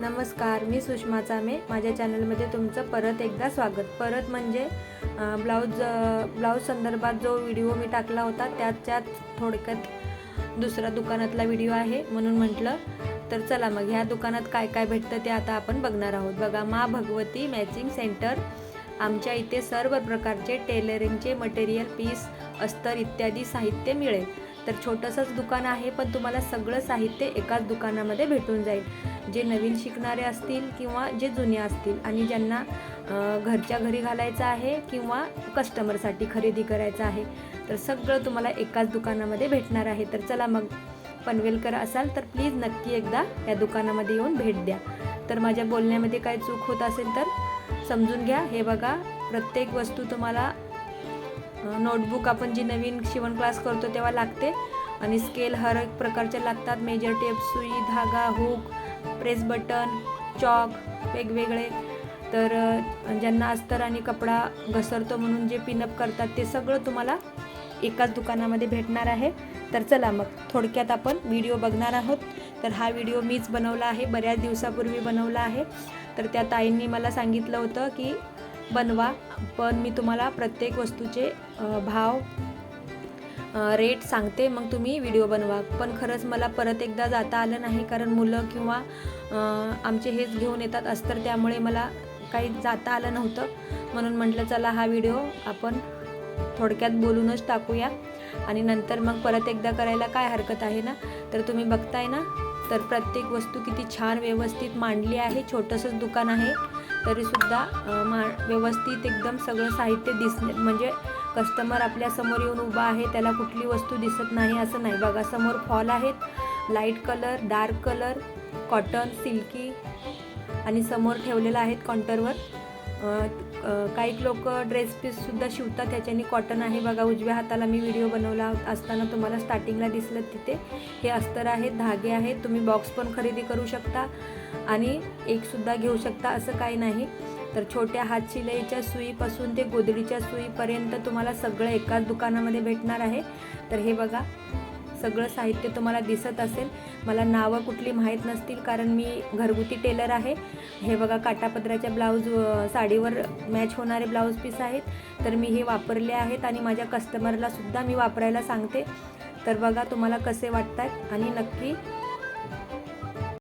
नमस्कार मी सुषमा चामे. माझ्या चॅनलमध्ये तुमचं परत एकदा स्वागत. परत म्हणजे ब्लाऊज ब्लाऊज संदर्भात जो व्हिडिओ मी टाकला होता त्याच्यात थोडक्यात दुसरा दुकानातला व्हिडिओ आहे म्हणून म्हटलं. तर चला मग ह्या दुकानात काय काय भेटतं ते आता आपण बघणार आहोत. बघा मा भगवती मॅचिंग सेंटर. आमच्या इथे सर्व प्रकारचे टेलरिंगचे मटेरियल पीस अस्तर इत्यादी साहित्य मिळेल. तर छोटंसंच दुकान आहे पण तुम्हाला सगळं साहित्य एकाच दुकानामध्ये भेटून जाईल. जे नवीन शिकणारे असतील किंवा जे जुने असतील आणि ज्यांना घरच्या घरी घालायचं आहे किंवा कस्टमरसाठी खरेदी करायचं आहे तर सगळं तुम्हाला एकाच दुकानामध्ये भेटणार आहे. तर चला मग पनवेलकर असाल तर प्लीज नक्की एकदा या दुकानामध्ये येऊन भेट द्या. तर माझ्या बोलण्यामध्ये काय चूक होत असेल तर समजून घ्या. हे बघा प्रत्येक वस्तू तुम्हाला नोटबुक आपण जी नवीन शिवण क्लास करतो तेव्हा लागते. आणि स्केल हर एक प्रकारच्या लागतात. मेजर टेप सुई धागा हुक प्रेस बटन चॉक वेगवेगळे. तर ज्यांना अस्तर आणि कपडा घसरतो म्हणून जे पिनअप करतात ते सगळं तुम्हाला एकाच दुकानामध्ये भेटणार आहे. तर चला मग थोडक्यात आपण व्हिडिओ बघणार आहोत. तर हा व्हिडिओ मीच बनवला आहे. बऱ्याच दिवसापूर्वी बनवला आहे. तर त्या ताईंनी मला सांगितलं होतं की बनवा पण मी तुम्हाला प्रत्येक वस्तूचे भाव रेट सांगते मग तुम्ही व्हिडिओ बनवा. पण खरंच मला परत एकदा जाता आलं नाही कारण मुलं किंवा आमचे हेच घेऊन येतात अस्तर त्यामुळे मला काही जाता आलं नव्हतं. म्हणून म्हटलं चला हा व्हिडिओ आपण थोडक्यात बोलूनच टाकूया. आणि नंतर मग परत एकदा करायला काय हरकत आहे ना? तर तुम्ही बघताय ना? तर प्रत्येक वस्तू किती छान व्यवस्थित मांडली आहे. छोटंसंच दुकान आहे. तरीसुद्धा मा व्यवस्थित एकदम सगळं साहित्य दिसणे म्हणजे कस्टमर आपल्यासमोर येऊन उभा आहे त्याला कुठली वस्तू दिसत नाही असं नाही. बघा समोर फॉल आहेत light colour dark colour cotton silky आणि समोर ठेवलेलं आहेत काउंटरवर काही लोक ड्रेस पीससुद्धा शिवतात. त्याच्याने कॉटन आहे. बघा उजव्या हाताला मी व्हिडिओ बनवला असताना तुम्हाला स्टार्टिंगला दिसलं तिथे. हे अस्तर आहेत धागे आहेत. तुम्ही बॉक्स पण खरेदी करू शकता आणि एकसुद्धा घेऊ शकता असं काही नाही. तर छोट्या हात शिलाईच्या सुईपासून ते गोदडीच्या सुईपर्यंत तुम्हाला सगळं एकाच दुकानामध्ये भेटणार आहे. तर हे बघा सगळं साहित्य तुम्हाला दिसत असेल. मला नावं कुठली माहीत नसतील कारण मी घरगुती टेलर आहे. हे बघा काटापदराच्या ब्लाऊज साडीवर मॅच होणारे ब्लाऊज पीस आहेत. तर मी हे वापरले आहेत आणि माझ्या कस्टमरलासुद्धा मी वापरायला सांगते. तर बघा तुम्हाला कसे वाटतात आणि नक्की